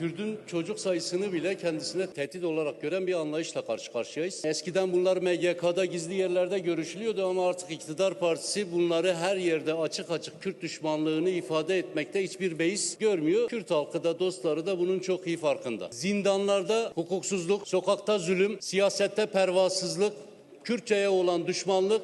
Kürdün çocuk sayısını bile kendisine tehdit olarak gören bir anlayışla karşı karşıyayız. Eskiden bunlar MGK'da gizli yerlerde görüşülüyordu ama artık iktidar partisi bunları her yerde açık açık Kürt düşmanlığını ifade etmekte hiçbir beis görmüyor. Kürt halkı da dostları da bunun çok iyi farkında. Zindanlarda hukuksuzluk, sokakta zulüm, siyasette pervasızlık, Kürtçe'ye olan düşmanlık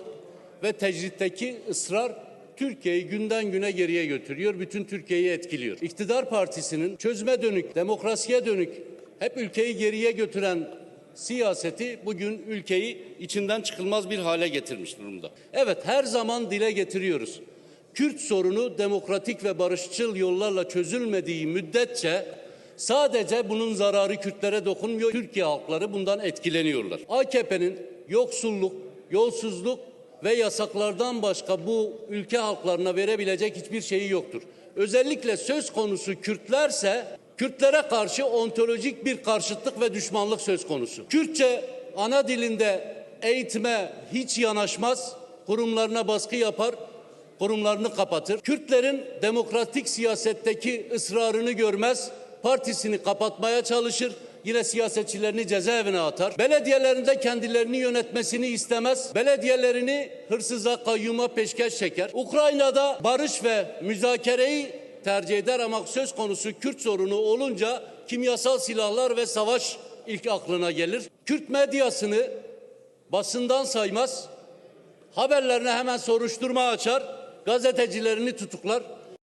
ve tecritteki ısrar Türkiye'yi günden güne geriye götürüyor. Bütün Türkiye'yi etkiliyor. İktidar partisinin çözüme dönük, demokrasiye dönük, hep ülkeyi geriye götüren siyaseti bugün ülkeyi içinden çıkılmaz bir hale getirmiş durumda. Evet her zaman dile getiriyoruz. Kürt sorunu demokratik ve barışçıl yollarla çözülmediği müddetçe sadece bunun zararı Kürtlere dokunmuyor. Türkiye halkları bundan etkileniyorlar. AKP'nin yoksulluk, yolsuzluk ve yasaklardan başka bu ülke halklarına verebilecek hiçbir şeyi yoktur. Özellikle söz konusu Kürtlerse Kürtlere karşı ontolojik bir karşıtlık ve düşmanlık söz konusu. Kürtçe ana dilinde eğitime hiç yanaşmaz, kurumlarına baskı yapar, kurumlarını kapatır. Kürtlerin demokratik siyasetteki ısrarını görmez, partisini kapatmaya çalışır. Yine siyasetçilerini cezaevine atar. Belediyelerinde kendilerini yönetmesini istemez. Belediyelerini hırsıza, kayyuma peşkeş çeker. Ukrayna'da barış ve müzakereyi tercih eder ama söz konusu Kürt sorunu olunca kimyasal silahlar ve savaş ilk aklına gelir. Kürt medyasını basından saymaz. Haberlerine hemen soruşturma açar. Gazetecilerini tutuklar.